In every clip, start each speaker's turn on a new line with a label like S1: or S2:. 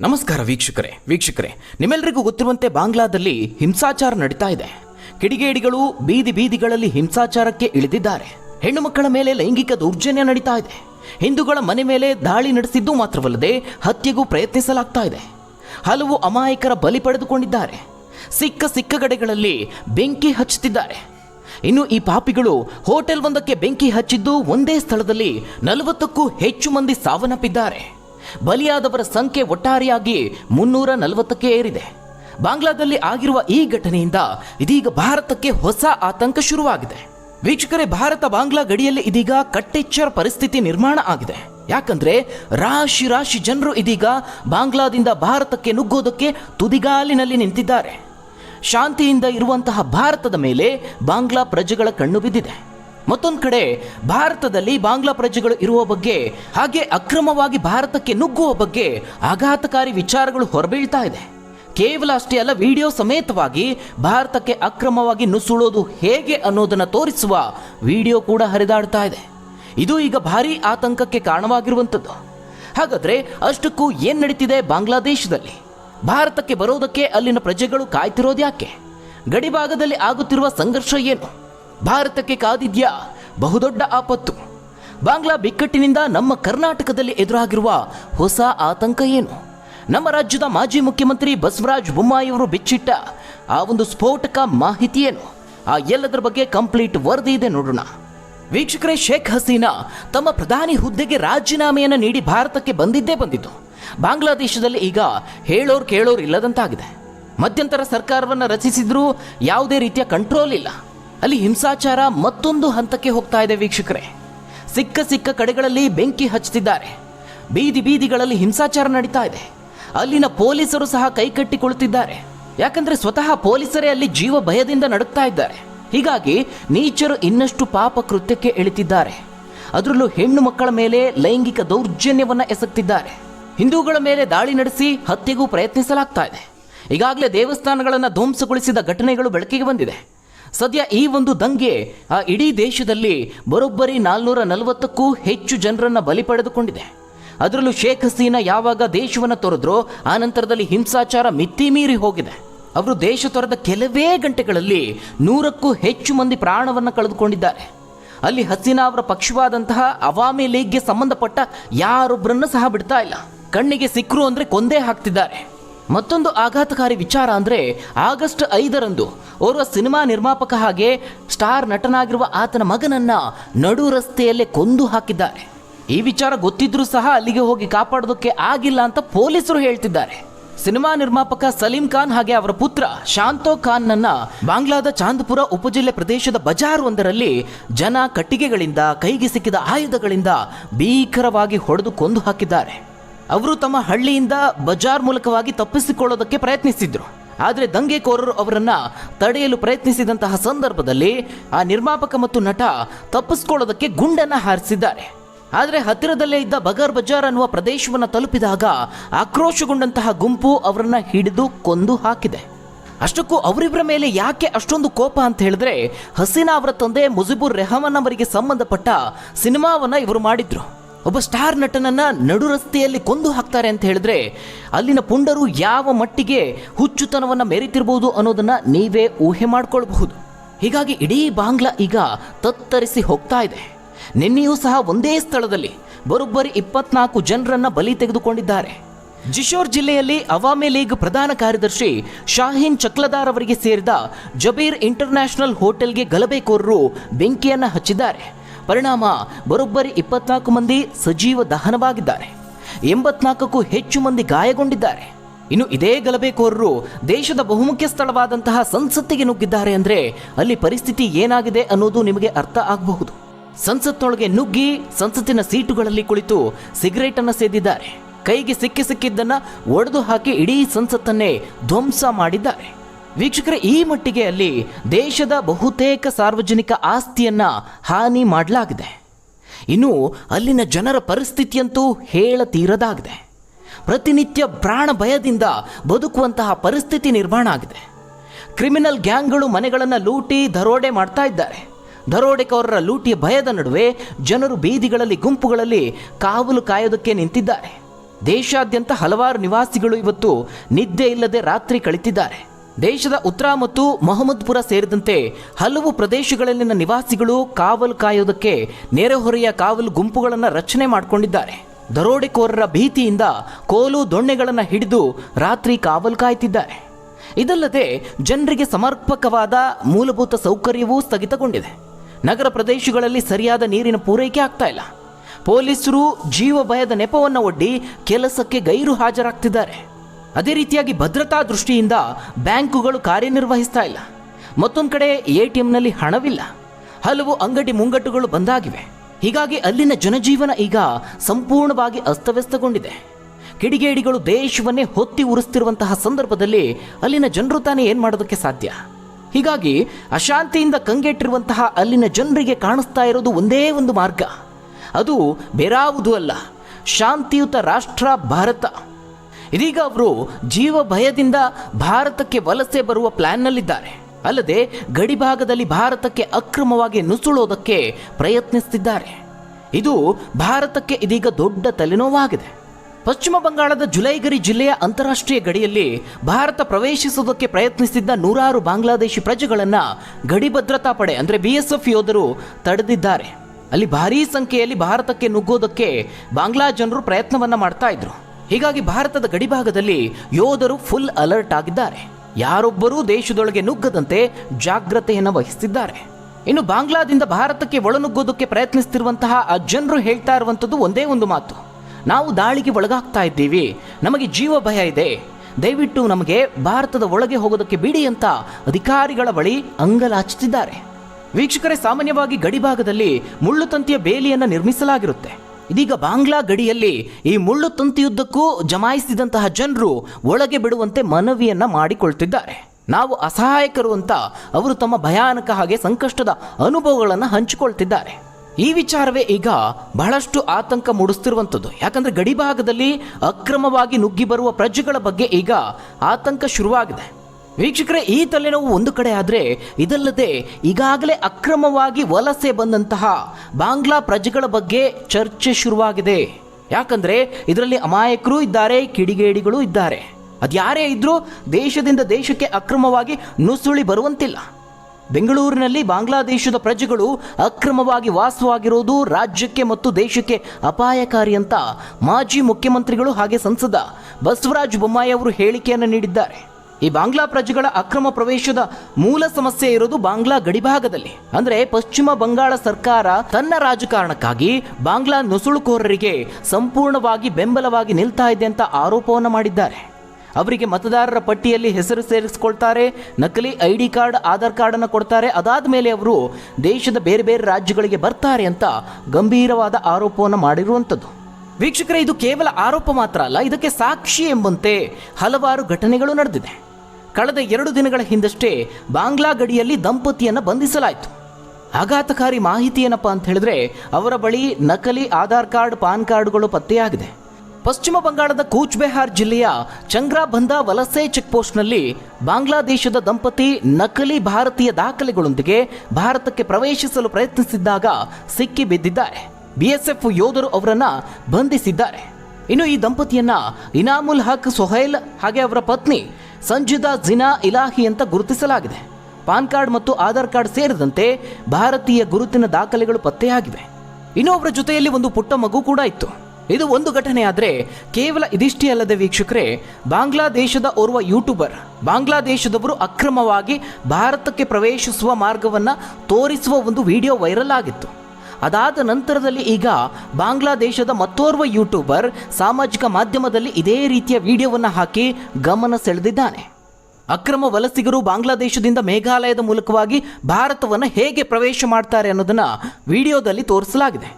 S1: ನಮಸ್ಕಾರ ವೀಕ್ಷಕರೇ ವೀಕ್ಷಕರೇ ನಿಮ್ಮೆಲ್ಲರಿಗೂ ಗೊತ್ತಿರುವಂತೆ ಬಾಂಗ್ಲಾದಲ್ಲಿ ಹಿಂಸಾಚಾರ ನಡೀತಾ ಇದೆ. ಕಿಡಿಗೇಡಿಗಳು, ಬೀದಿ ಬೀದಿಗಳಲ್ಲಿ ಹಿಂಸಾಚಾರಕ್ಕೆ ಇಳಿದಿದ್ದಾರೆ. ಹೆಣ್ಣು ಮಕ್ಕಳ ಮೇಲೆ ಲೈಂಗಿಕ ದೌರ್ಜನ್ಯ ನಡೀತಾ ಇದೆ. ಹಿಂದೂಗಳ ಮನೆ ಮೇಲೆ ದಾಳಿ ನಡೆಸಿದ್ದು ಮಾತ್ರವಲ್ಲದೆ ಹತ್ಯೆಗೂ ಪ್ರಯತ್ನಿಸಲಾಗ್ತಾ ಇದೆ. ಹಲವು ಅಮಾಯಕರ ಬಲಿ ಪಡೆದುಕೊಂಡಿದ್ದಾರೆ. ಸಿಕ್ಕ ಸಿಕ್ಕ ಕಡೆಗಳಲ್ಲಿ ಬೆಂಕಿ ಹಚ್ಚುತ್ತಿದ್ದಾರೆ. ಇನ್ನು ಈ ಪಾಪಿಗಳು ಹೋಟೆಲ್ ಒಂದಕ್ಕೆ ಬೆಂಕಿ ಹಚ್ಚಿದ್ದು ಒಂದೇ ಸ್ಥಳದಲ್ಲಿ ನಲವತ್ತಕ್ಕೂ ಹೆಚ್ಚು ಮಂದಿ ಸಾವನ್ನಪ್ಪಿದ್ದಾರೆ. ಬಲಿಯಾದವರ ಸಂಖ್ಯೆ ಒಟ್ಟಾರೆಯಾಗಿ ಮುನ್ನೂರ ನಲವತ್ತಕ್ಕೆ ಏರಿದೆ. ಬಾಂಗ್ಲಾದಲ್ಲಿ ಆಗಿರುವ ಈ ಘಟನೆಯಿಂದ ಇದೀಗ ಭಾರತಕ್ಕೆ ಹೊಸ ಆತಂಕ ಶುರುವಾಗಿದೆ. ವೀಕ್ಷಕರೇ, ಭಾರತ ಬಾಂಗ್ಲಾ ಗಡಿಯಲ್ಲಿ ಇದೀಗ ಕಟ್ಟೆಚ್ಚರ ಪರಿಸ್ಥಿತಿ ನಿರ್ಮಾಣ ಆಗಿದೆ. ಯಾಕಂದ್ರೆ ರಾಶಿ ರಾಶಿ ಜನರು ಇದೀಗ ಬಾಂಗ್ಲಾದಿಂದ ಭಾರತಕ್ಕೆ ನುಗ್ಗೋದಕ್ಕೆ ತುದಿಗಾಲಿನಲ್ಲಿ ನಿಂತಿದ್ದಾರೆ. ಶಾಂತಿಯಿಂದ ಇರುವಂತಹ ಭಾರತದ ಮೇಲೆ ಬಾಂಗ್ಲಾ ಪ್ರಜೆಗಳ ಕಣ್ಣು ಬಿದ್ದಿದೆ. ಮತ್ತೊಂದು ಕಡೆ, ಭಾರತದಲ್ಲಿ ಬಾಂಗ್ಲಾ ಪ್ರಜೆಗಳು ಇರುವ ಬಗ್ಗೆ, ಹಾಗೆ ಅಕ್ರಮವಾಗಿ ಭಾರತಕ್ಕೆ ನುಗ್ಗುವ ಬಗ್ಗೆ ಆಘಾತಕಾರಿ ವಿಚಾರಗಳು ಹೊರಬೀಳ್ತಾ ಇದೆ. ಕೇವಲ ಅಷ್ಟೇ ಅಲ್ಲ, ವಿಡಿಯೋ ಸಮೇತವಾಗಿ ಭಾರತಕ್ಕೆ ಅಕ್ರಮವಾಗಿ ನುಸುಳೋದು ಹೇಗೆ ಅನ್ನೋದನ್ನು ತೋರಿಸುವ ವಿಡಿಯೋ ಕೂಡ ಹರಿದಾಡ್ತಾ ಇದೆ. ಇದು ಈಗ ಭಾರೀ ಆತಂಕಕ್ಕೆ ಕಾರಣವಾಗಿರುವಂಥದ್ದು. ಹಾಗಾದರೆ ಅಷ್ಟಕ್ಕೂ ಏನು ನಡೀತಿದೆ ಬಾಂಗ್ಲಾದೇಶದಲ್ಲಿ? ಭಾರತಕ್ಕೆ ಬರೋದಕ್ಕೆ ಅಲ್ಲಿನ ಪ್ರಜೆಗಳು ಕಾಯ್ತಿರೋದು ಯಾಕೆ ಗಡಿಭಾಗದಲ್ಲಿ ಆಗುತ್ತಿರುವ ಸಂಘರ್ಷ ಏನು? ಭಾರತಕ್ಕೆ ಕಾದಿದ್ಯಾ? ಬಹುದೊಡ್ಡ ಆಪತ್ತು. ಬಾಂಗ್ಲಾ ಬಿಕ್ಕಟ್ಟಿನಿಂದ ನಮ್ಮ ಕರ್ನಾಟಕದಲ್ಲಿ ಎದುರಾಗಿರುವ ಹೊಸ ಆತಂಕ ಏನು? ನಮ್ಮ ರಾಜ್ಯದ ಮಾಜಿ ಮುಖ್ಯಮಂತ್ರಿ ಬಸವರಾಜ ಬೊಮ್ಮಾಯಿಯವರು ಬಿಚ್ಚಿಟ್ಟ ಆ ಒಂದು ಸ್ಫೋಟಕ ಮಾಹಿತಿ ಏನು? ಆ ಎಲ್ಲದರ ಬಗ್ಗೆ ಕಂಪ್ಲೀಟ್ ವರದಿ ಇದೆ ನೋಡೋಣ. ವೀಕ್ಷಕರೇ, ಶೇಖ್ ಹಸೀನಾ ತಮ್ಮ ಪ್ರಧಾನಿ ಹುದ್ದೆಗೆ ರಾಜೀನಾಮೆಯನ್ನು ನೀಡಿ ಭಾರತಕ್ಕೆ ಬಂದಿದ್ದೇ ಬಂದಿತ್ತು ಬಾಂಗ್ಲಾದೇಶದಲ್ಲಿ ಈಗ ಹೇಳೋರು ಕೇಳೋರು ಇಲ್ಲದಂತಾಗಿದೆ. ಮಧ್ಯಂತರ ಸರ್ಕಾರವನ್ನು ರಚಿಸಿದ್ರೂ ಯಾವುದೇ ರೀತಿಯ ಕಂಟ್ರೋಲ್ ಇಲ್ಲ. ಅಲ್ಲಿ ಹಿಂಸಾಚಾರ ಮತ್ತೊಂದು ಹಂತಕ್ಕೆ ಹೋಗ್ತಾ ಇದೆ ವೀಕ್ಷಕರೇ. ಸಿಕ್ಕ ಸಿಕ್ಕ ಕಡೆಗಳಲ್ಲಿ ಬೆಂಕಿ ಹಚ್ಚುತ್ತಿದ್ದಾರೆ ಬೀದಿ ಬೀದಿಗಳಲ್ಲಿ ಹಿಂಸಾಚಾರ ನಡೀತಾ ಇದೆ. ಅಲ್ಲಿನ ಪೊಲೀಸರು ಸಹ ಕೈ ಕೈಕಟ್ಟಿಕೊಳ್ಳುತ್ತಿದ್ದಾರೆ ಯಾಕಂದ್ರೆ ಸ್ವತಃ ಪೊಲೀಸರೇ ಅಲ್ಲಿ ಜೀವ ಭಯದಿಂದ ನಡುಕ್ತಾ ಇದ್ದಾರೆ. ಹೀಗಾಗಿ ನೀಚರು ಇನ್ನಷ್ಟು ಪಾಪ ಕೃತ್ಯಕ್ಕೆ ಇಳಿತಿದ್ದಾರೆ. ಅದರಲ್ಲೂ ಹೆಣ್ಣು ಮಕ್ಕಳ ಮೇಲೆ ಲೈಂಗಿಕ ದೌರ್ಜನ್ಯವನ್ನ ಎಸಗ್ತಿದ್ದಾರೆ. ಹಿಂದೂಗಳ ಮೇಲೆ ದಾಳಿ ನಡೆಸಿ ಹತ್ಯೆಗೂ ಪ್ರಯತ್ನಿಸಲಾಗ್ತಾ ಇದೆ. ಈಗಾಗಲೇ ದೇವಸ್ಥಾನಗಳನ್ನು ಧ್ವಂಸಗೊಳಿಸಿದ ಘಟನೆಗಳು ಬೆಳಕಿಗೆ ಬಂದಿದೆ. ಸದ್ಯ ಈ ಒಂದು ದಂಗೆ, ಆ ಇಡೀ ದೇಶದಲ್ಲಿ ಬರೋಬ್ಬರಿ ನಾಲ್ನೂರ ನಲವತ್ತಕ್ಕೂ ಹೆಚ್ಚು ಜನರನ್ನ ಬಲಿ ಪಡೆದುಕೊಂಡಿದೆ. ಅದರಲ್ಲೂ ಶೇಖ್ ಹಸೀನಾ ಯಾವಾಗ ದೇಶವನ್ನು ತೊರೆದ್ರೋ, ಆ ನಂತರದಲ್ಲಿ ಹಿಂಸಾಚಾರ ಮಿತಿ ಮೀರಿ ಹೋಗಿದೆ. ಅವರು ದೇಶ ತೊರೆದ ಕೆಲವೇ ಗಂಟೆಗಳಲ್ಲಿ ನೂರಕ್ಕೂ ಹೆಚ್ಚು ಮಂದಿ ಪ್ರಾಣವನ್ನು ಕಳೆದುಕೊಂಡಿದ್ದಾರೆ. ಅಲ್ಲಿ ಹಸೀನಾ ಅವರ ಪಕ್ಷವಾದಂತಹ ಅವಾಮಿ ಲೀಗ್ಗೆ ಸಂಬಂಧಪಟ್ಟ ಯಾರೊಬ್ಬರನ್ನು ಸಹ ಬಿಡ್ತಾ ಇಲ್ಲ. ಕಣ್ಣಿಗೆ ಸಿಕ್ಕರು ಅಂದರೆ ಕೊಂದೇ ಹಾಕ್ತಿದ್ದಾರೆ. ಮತ್ತೊಂದು ಆಘಾತಕಾರಿ ವಿಚಾರ ಅಂದರೆ ಆಗಸ್ಟ್ ಐದರಂದು ಓರ್ವ ಸಿನಿಮಾ ನಿರ್ಮಾಪಕ ಹಾಗೆ ಸ್ಟಾರ್ ನಟನಾಗಿರುವ ಆತನ ಮಗನನ್ನ ನಡು ರಸ್ತೆಯಲ್ಲೇ ಕೊಂದು ಹಾಕಿದ್ದಾರೆ. ಈ ವಿಚಾರ ಗೊತ್ತಿದ್ರೂ ಸಹ ಅಲ್ಲಿಗೆ ಹೋಗಿ ಕಾಪಾಡೋದಕ್ಕೆ ಆಗಿಲ್ಲ ಅಂತ ಪೊಲೀಸರು ಹೇಳ್ತಿದ್ದಾರೆ. ಸಿನಿಮಾ ನಿರ್ಮಾಪಕ ಸಲೀಂ ಖಾನ್ ಹಾಗೆ ಅವರ ಪುತ್ರ ಶಾಂತೋ ಖಾನ್ ನನ್ನ ಬಾಂಗ್ಲಾದ ಚಾಂದ್ಪುರ ಉಪಜಿಲ್ಲೆ ಪ್ರದೇಶದ ಬಜಾರ್ ಒಂದರಲ್ಲಿ ಜನ ಕಟ್ಟಿಗೆಗಳಿಂದ, ಕೈಗೆ ಸಿಕ್ಕಿದ ಆಯುಧಗಳಿಂದ ಭೀಕರವಾಗಿ ಹೊಡೆದು ಕೊಂದು ಹಾಕಿದ್ದಾರೆ. ಅವರು ತಮ್ಮ ಹಳ್ಳಿಯಿಂದ ಬಜಾರ್ ಮೂಲಕವಾಗಿ ತಪ್ಪಿಸಿಕೊಳ್ಳೋದಕ್ಕೆ ಪ್ರಯತ್ನಿಸಿದ್ರು. ಆದರೆ ದಂಗೆಕೋರರು ಅವರನ್ನ ತಡೆಯಲು ಪ್ರಯತ್ನಿಸಿದಂತಹ ಸಂದರ್ಭದಲ್ಲಿ ಆ ನಿರ್ಮಾಪಕ ಮತ್ತು ನಟ ತಪ್ಪಿಸ್ಕೊಳ್ಳೋದಕ್ಕೆ ಗುಂಡನ್ನು ಹಾರಿಸಿದ್ದಾರೆ. ಆದರೆ ಹತ್ತಿರದಲ್ಲೇ ಇದ್ದ ಬಗರ್ ಬಜಾರ್ ಅನ್ನುವ ಪ್ರದೇಶವನ್ನು ತಲುಪಿದಾಗ ಆಕ್ರೋಶಗೊಂಡಂತಹ ಗುಂಪು ಅವರನ್ನ ಹಿಡಿದು ಕೊಂದು ಹಾಕಿದೆ. ಅಷ್ಟಕ್ಕೂ ಅವರಿಬ್ಬರ ಮೇಲೆ ಯಾಕೆ ಅಷ್ಟೊಂದು ಕೋಪ ಅಂತ ಹೇಳಿದ್ರೆ, ಹಸೀನಾ ಅವರ ತಂದೆ ಮುಜಿಬುರ್ ರೆಹಮಾನ್ ಅವರಿಗೆ ಸಂಬಂಧಪಟ್ಟ ಸಿನಿಮಾವನ್ನ ಇವರು ಮಾಡಿದ್ರು. ಒಬ್ಬ ಸ್ಟಾರ್ ನಟನನ್ನ ನಡು ರಸ್ತೆಯಲ್ಲಿ ಕೊಂದು ಹಾಕ್ತಾರೆ ಅಂತ ಹೇಳಿದ್ರೆ ಅಲ್ಲಿನ ಪುಂಡರು ಯಾವ ಮಟ್ಟಿಗೆ ಹುಚ್ಚುತನವನ್ನ ಮೆರಿತಿರ್ಬೋದು ಅನ್ನೋದನ್ನ ನೀವೇ ಊಹೆ ಮಾಡ್ಕೊಳ್ಬಹುದು. ಹೀಗಾಗಿ ಇಡೀ ಬಾಂಗ್ಲಾ ಈಗ ತತ್ತರಿಸಿ ಹೋಗ್ತಾ ಇದೆ. ನಿನ್ನೆಯೂ ಸಹ ಒಂದೇ ಸ್ಥಳದಲ್ಲಿ ಬರೋಬ್ಬರಿ ಇಪ್ಪತ್ನಾಲ್ಕು ಜನರನ್ನ ಬಲಿ ತೆಗೆದುಕೊಂಡಿದ್ದಾರೆ. ಜಿಶೋರ್ ಜಿಲ್ಲೆಯಲ್ಲಿ ಅವಾಮಿ ಲೀಗ್ ಪ್ರಧಾನ ಕಾರ್ಯದರ್ಶಿ ಶಾಹೀನ್ ಚಕ್ಲದಾರ್ ಅವರಿಗೆ ಸೇರಿದ ಜಬೀರ್ ಇಂಟರ್ನ್ಯಾಷನಲ್ ಹೋಟೆಲ್ಗೆ ಗಲಭೆಕೋರರು ಬೆಂಕಿಯನ್ನು ಹಚ್ಚಿದ್ದಾರೆ. ಪರಿಣಾಮ ಬರೋಬ್ಬರಿ ಇಪ್ಪತ್ನಾಲ್ಕು ಮಂದಿ ಸಜೀವ ದಹನವಾಗಿದ್ದಾರೆ. ಎಂಬತ್ನಾಲ್ಕಕ್ಕೂ ಹೆಚ್ಚು ಮಂದಿ ಗಾಯಗೊಂಡಿದ್ದಾರೆ. ಇನ್ನು ಇದೇ ಗಲಭೆಕೋರರು ದೇಶದ ಬಹುಮುಖ್ಯ ಸ್ಥಳವಾದಂತಹ ಸಂಸತ್ತಿಗೆ ನುಗ್ಗಿದ್ದಾರೆ ಅಂದರೆ ಅಲ್ಲಿ ಪರಿಸ್ಥಿತಿ ಏನಾಗಿದೆ ಅನ್ನೋದು ನಿಮಗೆ ಅರ್ಥ ಆಗಬಹುದು. ಸಂಸತ್ತೊಳಗೆ ನುಗ್ಗಿ ಸಂಸತ್ತಿನ ಸೀಟುಗಳಲ್ಲಿ ಕುಳಿತು ಸಿಗರೇಟನ್ನು ಸೇದಿದ್ದಾರೆ. ಕೈಗೆ ಸಿಕ್ಕಿ ಸಿಕ್ಕಿದ್ದನ್ನು ಒಡೆದು ಹಾಕಿ ಇಡೀ ಸಂಸತ್ತನ್ನೇ ಧ್ವಂಸ ಮಾಡಿದ್ದಾರೆ. ವೀಕ್ಷಕರೇ, ಈ ಮಟ್ಟಿಗೆ ಅಲ್ಲಿ ದೇಶದ ಬಹುತೇಕ ಸಾರ್ವಜನಿಕ ಆಸ್ತಿಯನ್ನ ಹಾನಿ ಮಾಡಲಾಗಿದೆ. ಇನ್ನು ಅಲ್ಲಿನ ಜನರ ಪರಿಸ್ಥಿತಿಯಂತೂ ಹೇಳತೀರದಾಗಿದೆ. ಪ್ರತಿನಿತ್ಯ ಪ್ರಾಣ ಭಯದಿಂದ ಬದುಕುವಂತಹ ಪರಿಸ್ಥಿತಿ ನಿರ್ಮಾಣ ಆಗಿದೆ. ಕ್ರಿಮಿನಲ್ ಗ್ಯಾಂಗ್ಗಳು ಮನೆಗಳನ್ನು ಲೂಟಿ, ದರೋಡೆ ಮಾಡ್ತಾ ಇದ್ದಾರೆ. ದರೋಡೆಕೋರರ ಲೂಟಿಯ ಭಯದ ನಡುವೆ ಜನರು ಬೀದಿಗಳಲ್ಲಿ, ಗುಂಪುಗಳಲ್ಲಿ ಕಾವಲು ಕಾಯೋದಕ್ಕೆ ನಿಂತಿದ್ದಾರೆ. ದೇಶಾದ್ಯಂತ ಹಲವಾರು ನಿವಾಸಿಗಳು ಇವತ್ತು ನಿದ್ದೆ ಇಲ್ಲದೆ ರಾತ್ರಿ ಕಳಿತಿದ್ದಾರೆ. ದೇಶದ ಉತ್ತರ ಮತ್ತು ಮೊಹಮ್ಮದ್ಪುರ ಸೇರಿದಂತೆ ಹಲವು ಪ್ರದೇಶಗಳಲ್ಲಿನ ನಿವಾಸಿಗಳು ಕಾವಲು ಕಾಯೋದಕ್ಕೆ ನೆರೆಹೊರೆಯ ಕಾವಲು ಗುಂಪುಗಳನ್ನು ರಚನೆ ಮಾಡಿಕೊಂಡಿದ್ದಾರೆ. ದರೋಡೆಕೋರರ ಭೀತಿಯಿಂದ ಕೋಲು ದೊಣ್ಣೆಗಳನ್ನು ಹಿಡಿದು ರಾತ್ರಿ ಕಾವಲು ಕಾಯ್ತಿದ್ದಾರೆ. ಇದಲ್ಲದೆ ಜನರಿಗೆ ಸಮರ್ಪಕವಾದ ಮೂಲಭೂತ ಸೌಕರ್ಯವೂ ಸ್ಥಗಿತಗೊಂಡಿದೆ. ನಗರ ಪ್ರದೇಶಗಳಲ್ಲಿ ಸರಿಯಾದ ನೀರಿನ ಪೂರೈಕೆ ಆಗ್ತಾ ಇಲ್ಲ. ಪೊಲೀಸರು ಜೀವ ಭಯದ ನೆಪವನ್ನು ಒಡ್ಡಿ ಕೆಲಸಕ್ಕೆ ಗೈರು ಹಾಜರಾಗ್ತಿದ್ದಾರೆ. ಅದೇ ರೀತಿಯಾಗಿ ಭದ್ರತಾ ದೃಷ್ಟಿಯಿಂದ ಬ್ಯಾಂಕುಗಳು ಕಾರ್ಯನಿರ್ವಹಿಸ್ತಾ ಇಲ್ಲ. ಮತ್ತೊಂದು ಕಡೆ ಎ ಟಿ ಎಂನಲ್ಲಿ ಹಣವಿಲ್ಲ. ಹಲವು ಅಂಗಡಿ ಮುಂಗಟ್ಟುಗಳು ಬಂದಾಗಿವೆ. ಹೀಗಾಗಿ ಅಲ್ಲಿನ ಜನಜೀವನ ಈಗ ಸಂಪೂರ್ಣವಾಗಿ ಅಸ್ತವ್ಯಸ್ತಗೊಂಡಿದೆ. ಕಿಡಿಗೇಡಿಗಳು ದೇಶವನ್ನೇ ಹೊತ್ತಿ ಉರಿಸ್ತಿರುವಂತಹ ಸಂದರ್ಭದಲ್ಲಿ ಅಲ್ಲಿನ ಜನರು ತಾನೇ ಏನು ಮಾಡೋದಕ್ಕೆ ಸಾಧ್ಯ? ಹೀಗಾಗಿ ಅಶಾಂತಿಯಿಂದ ಕಂಗೆಟ್ಟಿರುವಂತಹ ಅಲ್ಲಿನ ಜನರಿಗೆ ಕಾಣಿಸ್ತಾ ಇರೋದು ಒಂದೇ ಒಂದು ಮಾರ್ಗ. ಅದು ಬೇರಾವುದು ಅಲ್ಲ. ಶಾಂತಿಯುತ ರಾಷ್ಟ್ರ ಭಾರತ. ಇದೀಗ ಅವರು ಜೀವ ಭಯದಿಂದ ಭಾರತಕ್ಕೆ ವಲಸೆ ಬರುವ ಪ್ಲಾನ್ನಲ್ಲಿದ್ದಾರೆ. ಅಲ್ಲದೆ ಗಡಿಭಾಗದಲ್ಲಿ ಭಾರತಕ್ಕೆ ಅಕ್ರಮವಾಗಿ ನುಸುಳೋದಕ್ಕೆ ಪ್ರಯತ್ನಿಸುತ್ತಿದ್ದಾರೆ ಇದು ಭಾರತಕ್ಕೆ ಇದೀಗ ದೊಡ್ಡ ತಲೆನೋವಾಗಿದೆ. ಪಶ್ಚಿಮ ಬಂಗಾಳದ ಜುಲೈಗರಿ ಜಿಲ್ಲೆಯ ಅಂತಾರಾಷ್ಟ್ರೀಯ ಗಡಿಯಲ್ಲಿ ಭಾರತ ಪ್ರವೇಶಿಸುವುದಕ್ಕೆ ಪ್ರಯತ್ನಿಸಿದ್ದ ನೂರಾರು ಬಾಂಗ್ಲಾದೇಶಿ ಪ್ರಜೆಗಳನ್ನು ಗಡಿ ಭದ್ರತಾ ಪಡೆ ಅಂದರೆ ಬಿ ಎಸ್ ಎಫ್ ಯೋಧರು ತಡೆದಿದ್ದಾರೆ. ಅಲ್ಲಿ ಭಾರೀ ಸಂಖ್ಯೆಯಲ್ಲಿ ಭಾರತಕ್ಕೆ ನುಗ್ಗೋದಕ್ಕೆ ಬಾಂಗ್ಲಾ ಜನರು ಪ್ರಯತ್ನವನ್ನು ಮಾಡ್ತಾ ಇದ್ರು. ಹೀಗಾಗಿ ಭಾರತದ ಗಡಿಭಾಗದಲ್ಲಿ ಯೋಧರು ಫುಲ್ ಅಲರ್ಟ್ ಆಗಿದ್ದಾರೆ. ಯಾರೊಬ್ಬರೂ ದೇಶದೊಳಗೆ ನುಗ್ಗದಂತೆ ಜಾಗ್ರತೆಯನ್ನು ವಹಿಸುತ್ತಿದ್ದಾರೆ ಇನ್ನು ಬಾಂಗ್ಲಾದಿಂದ ಭಾರತಕ್ಕೆ ಒಳನುಗ್ಗೋದಕ್ಕೆ ಪ್ರಯತ್ನಿಸುತ್ತಿರುವಂತಹ ಆ ಜನರು ಹೇಳ್ತಾ ಇರುವಂಥದ್ದು ಒಂದೇ ಒಂದು ಮಾತು. ನಾವು ದಾಳಿಗೆ ಒಳಗಾಗ್ತಾ ಇದ್ದೀವಿ, ನಮಗೆ ಜೀವ ಭಯ ಇದೆ. ದಯವಿಟ್ಟು ನಮಗೆ ಭಾರತದ ಒಳಗೆ ಹೋಗೋದಕ್ಕೆ ಬಿಡಿ ಅಂತ ಅಧಿಕಾರಿಗಳ ಬಳಿ ಅಂಗಲಾಚುತ್ತಿದ್ದಾರೆ ವೀಕ್ಷಕರೇ, ಸಾಮಾನ್ಯವಾಗಿ ಗಡಿಭಾಗದಲ್ಲಿ ಮುಳ್ಳುತಂತಿಯ ಬೇಲಿಯನ್ನು ನಿರ್ಮಿಸಲಾಗಿರುತ್ತೆ. ಇದೀಗ ಬಾಂಗ್ಲಾ ಗಡಿಯಲ್ಲಿ ಈ ಮುಳ್ಳು ತಂತಿಯುದ್ದಕ್ಕೂ ಜಮಾಯಿಸಿದಂತಹ ಜನರು ಒಳಗೆ ಬಿಡುವಂತೆ ಮನವಿಯನ್ನ ಮಾಡಿಕೊಳ್ತಿದ್ದಾರೆ. ನಾವು ಅಸಹಾಯಕರು ಅಂತ ಅವರು ತಮ್ಮ ಭಯಾನಕ ಹಾಗೆ ಸಂಕಷ್ಟದ ಅನುಭವಗಳನ್ನು ಹಂಚಿಕೊಳ್ತಿದ್ದಾರೆ. ಈ ವಿಚಾರವೇ ಈಗ ಬಹಳಷ್ಟು ಆತಂಕ ಮೂಡಿಸ್ತಿರುವಂಥದ್ದು ಯಾಕಂದ್ರೆ ಗಡಿಭಾಗದಲ್ಲಿ ಅಕ್ರಮವಾಗಿ ನುಗ್ಗಿ ಬರುವ ಪ್ರಜೆಗಳ ಬಗ್ಗೆ ಈಗ ಆತಂಕ ಶುರುವಾಗಿದೆ. ವೀಕ್ಷಕರೇ, ಈ ತಲೆನೋವು ಒಂದು ಕಡೆ ಆದರೆ ಇದಲ್ಲದೆ ಈಗಾಗಲೇ ಅಕ್ರಮವಾಗಿ ವಲಸೆ ಬಂದಂತಹ ಬಾಂಗ್ಲಾ ಪ್ರಜೆಗಳ ಬಗ್ಗೆ ಚರ್ಚೆ ಶುರುವಾಗಿದೆ. ಯಾಕಂದ್ರೆ ಇದರಲ್ಲಿ ಅಮಾಯಕರು ಇದ್ದಾರೆ, ಕಿಡಿಗೇಡಿಗಳು ಇದ್ದಾರೆ. ಅದ್ಯಾರೇ ಇದ್ದರೂ ದೇಶದಿಂದ ದೇಶಕ್ಕೆ ಅಕ್ರಮವಾಗಿ ನುಸುಳಿ ಬರುವಂತಿಲ್ಲ. ಬೆಂಗಳೂರಿನಲ್ಲಿ ಬಾಂಗ್ಲಾದೇಶದ ಪ್ರಜೆಗಳು ಅಕ್ರಮವಾಗಿ ವಾಸವಾಗಿರುವುದು ರಾಜ್ಯಕ್ಕೆ ಮತ್ತು ದೇಶಕ್ಕೆ ಅಪಾಯಕಾರಿ ಅಂತ ಮಾಜಿ ಮುಖ್ಯಮಂತ್ರಿಗಳು ಹಾಗೆ ಸಂಸದ ಬಸವರಾಜ ಬೊಮ್ಮಾಯಿ ಅವರು ಹೇಳಿಕೆಯನ್ನು ನೀಡಿದ್ದಾರೆ. ಈ ಬಾಂಗ್ಲಾ ಪ್ರಜೆಗಳ ಅಕ್ರಮ ಪ್ರವೇಶದ ಮೂಲ ಸಮಸ್ಯೆ ಇರೋದು ಬಾಂಗ್ಲಾ ಗಡಿಭಾಗದಲ್ಲಿ. ಅಂದ್ರೆ ಪಶ್ಚಿಮ ಬಂಗಾಳ ಸರ್ಕಾರ ತನ್ನ ರಾಜಕಾರಣಕ್ಕಾಗಿ ಬಾಂಗ್ಲಾ ನುಸುಳುಕೋರರಿಗೆ ಸಂಪೂರ್ಣವಾಗಿ ಬೆಂಬಲವಾಗಿ ನಿಲ್ತಾ ಇದೆ ಅಂತ ಆರೋಪವನ್ನು ಮಾಡಿದ್ದಾರೆ. ಅವರಿಗೆ ಮತದಾರರ ಪಟ್ಟಿಯಲ್ಲಿ ಹೆಸರು ಸೇರಿಸಿಕೊಳ್ತಾರೆ, ನಕಲಿ I D card, Aadhaar card ಅನ್ನು ಕೊಡ್ತಾರೆ, ಅದಾದ ಮೇಲೆ ಅವರು ದೇಶದ ಬೇರೆ ಬೇರೆ ರಾಜ್ಯಗಳಿಗೆ ಬರ್ತಾರೆ ಅಂತ ಗಂಭೀರವಾದ ಆರೋಪವನ್ನು ಮಾಡಿರುವಂಥದ್ದು. ವೀಕ್ಷಕರೇ, ಇದು ಕೇವಲ ಆರೋಪ ಮಾತ್ರ ಅಲ್ಲ, ಇದಕ್ಕೆ ಸಾಕ್ಷಿ ಎಂಬಂತೆ ಹಲವಾರು ಘಟನೆಗಳು ನಡೆದಿದೆ. ಕಳೆದ ಎರಡು ದಿನಗಳ ಹಿಂದಷ್ಟೇ ಬಾಂಗ್ಲಾ ಗಡಿಯಲ್ಲಿ ದಂಪತಿಯನ್ನು ಬಂಧಿಸಲಾಯಿತು. ಆಘಾತಕಾರಿ ಮಾಹಿತಿ ಏನಪ್ಪ ಅಂತ ಹೇಳಿದ್ರೆ ಅವರ ಬಳಿ ನಕಲಿ ಆಧಾರ್ ಕಾರ್ಡ್, ಪಾನ್ ಕಾರ್ಡ್ಗಳು ಪತ್ತೆಯಾಗಿದೆ. ಪಶ್ಚಿಮ ಬಂಗಾಳದ ಕೂಚ್ ಬೆಹಾರ್ ಜಿಲ್ಲೆಯ ಚಂಗ್ರಾಬಂಧ ವಲಸೆ ಚೆಕ್ಪೋಸ್ಟ್ನಲ್ಲಿ ಬಾಂಗ್ಲಾದೇಶದ ದಂಪತಿ ನಕಲಿ ಭಾರತೀಯ ದಾಖಲೆಗಳೊಂದಿಗೆ ಭಾರತಕ್ಕೆ ಪ್ರವೇಶಿಸಲು ಪ್ರಯತ್ನಿಸಿದ್ದಾಗ ಸಿಕ್ಕಿ ಬಿದ್ದಿದ್ದಾರೆ. ಬಿಎಸ್ಎಫ್ ಯೋಧರು ಅವರನ್ನು ಬಂಧಿಸಿದ್ದಾರೆ. ಇನ್ನು ಈ ದಂಪತಿಯನ್ನ ಇನಾಮುಲ್ ಹಕ್ ಸೊಹೈಲ್ ಹಾಗೆ ಅವರ ಪತ್ನಿ ಸಂಜಿದಾ ಜಿನಾ ಇಲಾಹಿ ಅಂತ ಗುರುತಿಸಲಾಗಿದೆ. ಪಾನ್ ಕಾರ್ಡ್ ಮತ್ತು ಆಧಾರ್ ಕಾರ್ಡ್ ಸೇರಿದಂತೆ ಭಾರತೀಯ ಗುರುತಿನ ದಾಖಲೆಗಳು ಪತ್ತೆಯಾಗಿವೆ. ಇನ್ನೊಬ್ಬರ ಜೊತೆಯಲ್ಲಿ ಒಂದು ಪುಟ್ಟ ಮಗು ಕೂಡ ಇತ್ತು. ಇದು ಒಂದು ಘಟನೆ ಆದರೆ ಕೇವಲ ಇದಿಷ್ಟೇ ಅಲ್ಲದೆ ವೀಕ್ಷಕರೇ, ಬಾಂಗ್ಲಾದೇಶದ ಓರ್ವ ಯೂಟ್ಯೂಬರ್, ಬಾಂಗ್ಲಾದೇಶದವರು ಅಕ್ರಮವಾಗಿ ಭಾರತಕ್ಕೆ ಪ್ರವೇಶಿಸುವ ಮಾರ್ಗವನ್ನು ತೋರಿಸುವ ಒಂದು ವಿಡಿಯೋ ವೈರಲ್ ಆಗಿತ್ತು. ಅದಾದ ನಂತರದಲ್ಲಿ ಈಗ ಬಾಂಗ್ಲಾದೇಶದ ಮತ್ತೋರ್ವ ಯೂಟ್ಯೂಬರ್ ಸಾಮಾಜಿಕ ಮಾಧ್ಯಮದಲ್ಲಿ ಇದೇ ರೀತಿಯ ವಿಡಿಯೋವನ್ನು ಹಾಕಿ ಗಮನ ಸೆಳೆದಿದ್ದಾನೆ. ಅಕ್ರಮ ವಲಸಿಗರು ಬಾಂಗ್ಲಾದೇಶದಿಂದ ಮೇಘಾಲಯದ ಮೂಲಕವಾಗಿ ಭಾರತವನ್ನು ಹೇಗೆ ಪ್ರವೇಶ ಮಾಡ್ತಾರೆ ಅನ್ನೋದನ್ನು ವಿಡಿಯೋದಲ್ಲಿ ತೋರಿಸಲಾಗಿದೆ.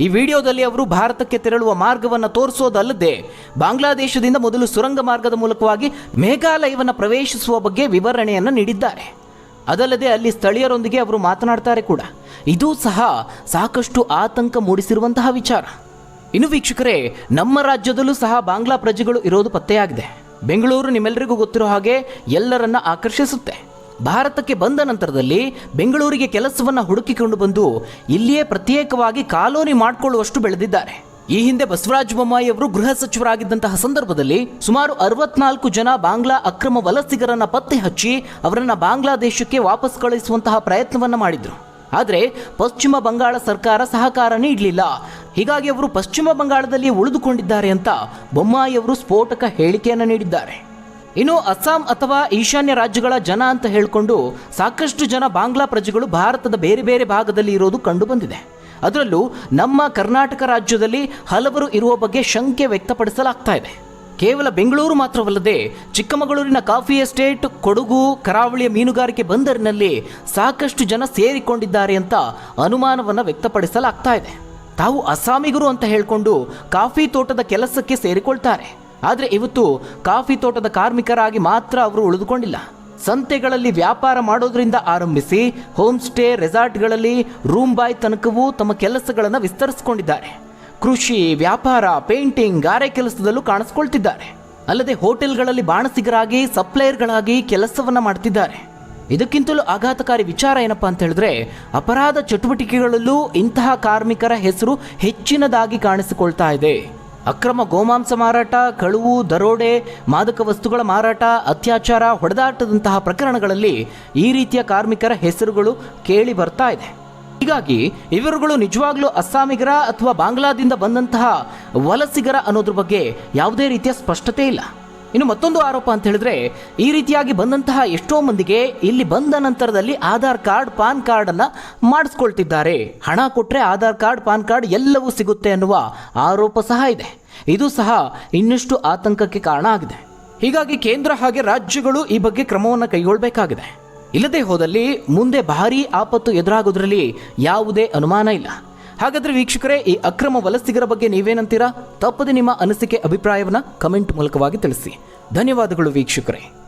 S1: ಈ ವಿಡಿಯೋದಲ್ಲಿ ಅವರು ಭಾರತಕ್ಕೆ ತೆರಳುವ ಮಾರ್ಗವನ್ನು ತೋರಿಸೋದಲ್ಲದೆ ಬಾಂಗ್ಲಾದೇಶದಿಂದ ಮೊದಲು ಸುರಂಗ ಮಾರ್ಗದ ಮೂಲಕವಾಗಿ ಮೇಘಾಲಯವನ್ನು ಪ್ರವೇಶಿಸುವ ಬಗ್ಗೆ ವಿವರಣೆಯನ್ನು ನೀಡಿದ್ದಾರೆ. ಅದಲ್ಲದೆ ಅಲ್ಲಿ ಸ್ಥಳೀಯರೊಂದಿಗೆ ಅವರು ಮಾತನಾಡ್ತಾರೆ ಕೂಡ. ಇದು ಸಹ ಸಾಕಷ್ಟು ಆತಂಕ ಮೂಡಿಸಿರುವಂತಹ ವಿಚಾರ. ಇನ್ನು ವೀಕ್ಷಕರೇ, ನಮ್ಮ ರಾಜ್ಯದಲ್ಲೂ ಸಹ ಬಾಂಗ್ಲಾ ಪ್ರಜೆಗಳು ಇರೋದು ಪತ್ತೆಯಾಗಿದೆ. ಬೆಂಗಳೂರು ನಿಮ್ಮೆಲ್ಲರಿಗೂ ಗೊತ್ತಿರೋ ಹಾಗೆ ಎಲ್ಲರನ್ನ ಆಕರ್ಷಿಸುತ್ತೆ. ಭಾರತಕ್ಕೆ ಬಂದ ನಂತರದಲ್ಲಿ ಬೆಂಗಳೂರಿಗೆ ಕೆಲಸವನ್ನು ಹುಡುಕಿಕೊಂಡು ಬಂದು ಇಲ್ಲಿಯೇ ಪ್ರತ್ಯೇಕವಾಗಿ ಕಾಲೋನಿ ಮಾಡಿಕೊಳ್ಳುವಷ್ಟು ಬೆಳೆದಿದ್ದಾರೆ. ಈ ಹಿಂದೆ ಬಸವರಾಜ ಬೊಮ್ಮಾಯಿ ಅವರು ಗೃಹ ಸಚಿವರಾಗಿದ್ದಂತಹ ಸಂದರ್ಭದಲ್ಲಿ ಸುಮಾರು ಅರವತ್ನಾಲ್ಕು ಜನ ಬಾಂಗ್ಲಾ ಅಕ್ರಮ ವಲಸಿಗರನ್ನ ಪತ್ತೆ ಹಚ್ಚಿ ಅವರನ್ನ ಬಾಂಗ್ಲಾದೇಶಕ್ಕೆ ವಾಪಸ್ ಕಳುಹಿಸುವಂತಹ ಪ್ರಯತ್ನವನ್ನ ಮಾಡಿದ್ರು. ಆದರೆ ಪಶ್ಚಿಮ ಬಂಗಾಳ ಸರ್ಕಾರ ಸಹಕಾರ ನೀಡಲಿಲ್ಲ. ಹೀಗಾಗಿ ಅವರು ಪಶ್ಚಿಮ ಬಂಗಾಳದಲ್ಲಿ ಉಳಿದುಕೊಂಡಿದ್ದಾರೆ ಅಂತ ಬೊಮ್ಮಾಯಿ ಅವರು ಸ್ಫೋಟಕ ಹೇಳಿಕೆಯನ್ನು ನೀಡಿದ್ದಾರೆ. ಇನ್ನು ಅಸ್ಸಾಂ ಅಥವಾ ಈಶಾನ್ಯ ರಾಜ್ಯಗಳ ಜನ ಅಂತ ಹೇಳಿಕೊಂಡು ಸಾಕಷ್ಟು ಜನ ಬಾಂಗ್ಲಾ ಪ್ರಜೆಗಳು ಭಾರತದ ಬೇರೆ ಬೇರೆ ಭಾಗದಲ್ಲಿ ಇರೋದು ಕಂಡು ಬಂದಿದೆ. ಅದರಲ್ಲೂ ನಮ್ಮ ಕರ್ನಾಟಕ ರಾಜ್ಯದಲ್ಲಿ ಹಲವರು ಇರುವ ಬಗ್ಗೆ ಶಂಕೆ ವ್ಯಕ್ತಪಡಿಸಲಾಗ್ತಾ ಇದೆ. ಕೇವಲ ಬೆಂಗಳೂರು ಮಾತ್ರವಲ್ಲದೆ ಚಿಕ್ಕಮಗಳೂರಿನ ಕಾಫಿ ಎಸ್ಟೇಟ್, ಕೊಡಗು, ಕರಾವಳಿಯ ಮೀನುಗಾರಿಕೆ ಬಂದರಿನಲ್ಲಿ ಸಾಕಷ್ಟು ಜನ ಸೇರಿಕೊಂಡಿದ್ದಾರೆ ಅಂತ ಅನುಮಾನವನ್ನು ವ್ಯಕ್ತಪಡಿಸಲಾಗ್ತಾ ಇದೆ. ತಾವು ಅಸ್ಸಾಮಿಗರು ಅಂತ ಹೇಳಿಕೊಂಡು ಕಾಫಿ ತೋಟದ ಕೆಲಸಕ್ಕೆ ಸೇರಿಕೊಳ್ತಾರೆ. ಆದರೆ ಇವತ್ತು ಕಾಫಿ ತೋಟದ ಕಾರ್ಮಿಕರಾಗಿ ಮಾತ್ರ ಅವರು ಉಳಿದುಕೊಂಡಿಲ್ಲ. ಸಂತೆಗಳಲ್ಲಿ ವ್ಯಾಪಾರ ಮಾಡೋದ್ರಿಂದ ಆರಂಭಿಸಿ ಹೋಮ್ ಸ್ಟೇ ರೆಸಾರ್ಟ್ಗಳಲ್ಲಿ ರೂಮ್ ಬಾಯ್ ತನಕವೂ ತಮ್ಮ ಕೆಲಸಗಳನ್ನು ವಿಸ್ತರಿಸಿಕೊಂಡಿದ್ದಾರೆ. ಕೃಷಿ, ವ್ಯಾಪಾರ, ಪೇಂಟಿಂಗ್, ಗಾರೆ ಕೆಲಸದಲ್ಲೂ ಕಾಣಿಸ್ಕೊಳ್ತಿದ್ದಾರೆ. ಅಲ್ಲದೆ ಹೋಟೆಲ್ಗಳಲ್ಲಿ ಬಾಣಸಿಗರಾಗಿ, ಸಪ್ಲೈಯರ್ಗಳಾಗಿ ಕೆಲಸವನ್ನ ಮಾಡ್ತಿದ್ದಾರೆ. ಇದಕ್ಕಿಂತಲೂ ಆಘಾತಕಾರಿ ವಿಚಾರ ಏನಪ್ಪಾ ಅಂತ ಹೇಳಿದ್ರೆ, ಅಪರಾಧ ಚಟುವಟಿಕೆಗಳಲ್ಲೂ ಇಂತಹ ಕಾರ್ಮಿಕರ ಹೆಸರು ಹೆಚ್ಚಿನದಾಗಿ ಕಾಣಿಸಿಕೊಳ್ತಾ ಇದೆ. ಅಕ್ರಮ ಗೋಮಾಂಸ ಮಾರಾಟ, ಕಳುವು, ದರೋಡೆ, ಮಾದಕ ವಸ್ತುಗಳ ಮಾರಾಟ, ಅತ್ಯಾಚಾರ, ಹೊಡೆದಾಟದಂತಹ ಪ್ರಕರಣಗಳಲ್ಲಿ ಈ ರೀತಿಯ ಕಾರ್ಮಿಕರ ಹೆಸರುಗಳು ಕೇಳಿ ಬರ್ತಾ ಇದೆ. ಹೀಗಾಗಿ ಇವರುಗಳು ನಿಜವಾಗ್ಲೂ ಅಸ್ಸಾಮಿಗರ ಅಥವಾ ಬಾಂಗ್ಲಾದಿಂದ ಬಂದಂತಹ ವಲಸಿಗರ ಅನ್ನೋದ್ರ ಬಗ್ಗೆ ಯಾವುದೇ ರೀತಿಯ ಸ್ಪಷ್ಟತೆ ಇಲ್ಲ. ಇನ್ನು ಮತ್ತೊಂದು ಆರೋಪ ಅಂತ ಹೇಳಿದ್ರೆ, ಈ ರೀತಿಯಾಗಿ ಬಂದಂತಹ ಎಷ್ಟೋ ಮಂದಿಗೆ ಇಲ್ಲಿ ಬಂದ ನಂತರದಲ್ಲಿ ಆಧಾರ್ ಕಾರ್ಡ್, ಪಾನ್ ಕಾರ್ಡ್ ಅನ್ನ ಮಾಡಿಸ್ಕೊಳ್ತಿದ್ದಾರೆ. ಹಣ ಕೊಟ್ಟರೆ ಆಧಾರ್ ಕಾರ್ಡ್, ಪಾನ್ ಕಾರ್ಡ್ ಎಲ್ಲವೂ ಸಿಗುತ್ತೆ ಅನ್ನುವ ಆರೋಪ ಸಹ ಇದೆ. ಇದು ಸಹ ಇನ್ನಷ್ಟು ಆತಂಕಕ್ಕೆ ಕಾರಣ ಆಗಿದೆ. ಹೀಗಾಗಿ ಕೇಂದ್ರ ಹಾಗೆ ರಾಜ್ಯಗಳು ಈ ಬಗ್ಗೆ ಕ್ರಮವನ್ನು ಕೈಗೊಳ್ಳಬೇಕಾಗಿದೆ ಇಲ್ಲದೆ ಹೋದಲ್ಲಿ ಮುಂದೆ ಭಾರೀ ಆಪತ್ತು ಎದುರಾಗೋದ್ರಲ್ಲಿ ಯಾವುದೇ ಅನುಮಾನ ಇಲ್ಲ. ಹಾಗಾದ್ರೆ ವೀಕ್ಷಕರೇ, ಈ ಅಕ್ರಮ ವಲಸಿಗರ ಬಗ್ಗೆ ನೀವೇನಂತೀರಾ? ತಪ್ಪದೆ ನಿಮ್ಮ ಅನಿಸಿಕೆ, ಅಭಿಪ್ರಾಯವನ್ನ ಕಮೆಂಟ್ ಮೂಲಕವಾಗಿ ತಿಳಿಸಿ. ಧನ್ಯವಾದಗಳು ವೀಕ್ಷಕರೇ.